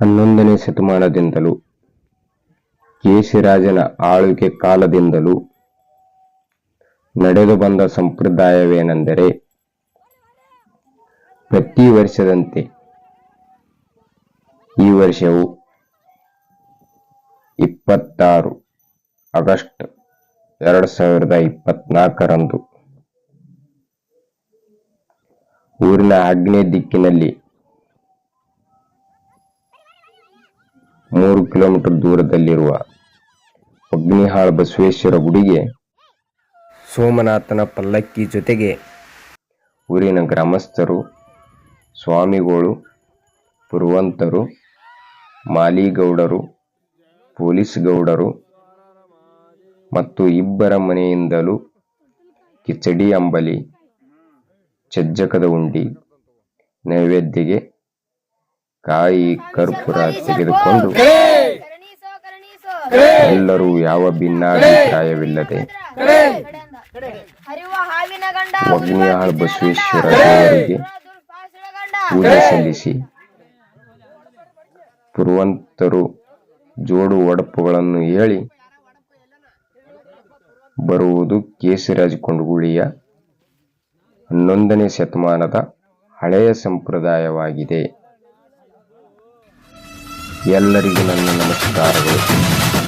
ಹನ್ನೊಂದನೇ ಶತಮಾನದಿಂದಲೂ ಕೇಶಿರಾಜನ ಆಳ್ವಿಕೆ ಕಾಲದಿಂದಲೂ ನಡೆದು ಬಂದ ಸಂಪ್ರದಾಯವೇನೆಂದರೆ ಪ್ರತಿ ವರ್ಷದಂತೆ ಈ ವರ್ಷವು ಇಪ್ಪತ್ತಾರು ಆಗಸ್ಟ್ ಎರಡು ಸಾವಿರದ ಇಪ್ಪತ್ನಾಲ್ಕರಂದು ಊರಿನ ಆಗ್ನೇಯ ದಿಕ್ಕಿನಲ್ಲಿ ಮೂರು ಕಿಲೋಮೀಟರ್ ದೂರದಲ್ಲಿರುವ ಅಗ್ನಿಹಾಳ ಬಸವೇಶ್ವರ ಗುಡಿಗೆ ಸೋಮನಾಥನ ಪಲ್ಲಕ್ಕಿ ಜೊತೆಗೆ ಊರಿನ ಗ್ರಾಮಸ್ಥರು, ಸ್ವಾಮಿಗಳು, ಪುರುವಂತರು, ಮಾಲಿಗೌಡರು, ಪೊಲೀಸ್ ಗೌಡರು ಮತ್ತು ಇಬ್ಬರ ಮನೆಯಿಂದಲೂ ಕಿಚಡಿ ಅಂಬಲಿ ಚಜ್ಜಕದ ಉಂಡಿ ನೈವೇದ್ಯಗೆ ಕಾಯಿ ಕರ್ಪೂರ ತೆಗೆದುಕೊಂಡು ಕರಣೀಸೋ ಕರಣೀಸೋ ಎಲ್ಲರೂ ಯಾವ ಭಿನ್ನಾಭಿಪ್ರಾಯವಿಲ್ಲದೆ ಹರಿಯುವ ಹಾವಿನ ಗಂಡ ಅಗ್ನಿಹಾಳ ಬಸವೇಶ್ವರ ದೇವರಿಗೆ ಗಂಡ. ಪೂಜೆ ಸಲ್ಲಿಸಿ ಪುರುವಂತರು ಜೋಡು ಒಡಪುಗಳನ್ನು ಹೇಳಿ ಬರುವುದು ಕೇಸರಾಜ್ ಕೊಂಡಗುಳಿಯ ಹನ್ನೊಂದನೇ ಶತಮಾನದ ಹಳೆಯ ಸಂಪ್ರದಾಯವಾಗಿದೆ. ಎಲ್ಲರಿಗೂ ನನ್ನ ನಮಸ್ಕಾರಗಳು.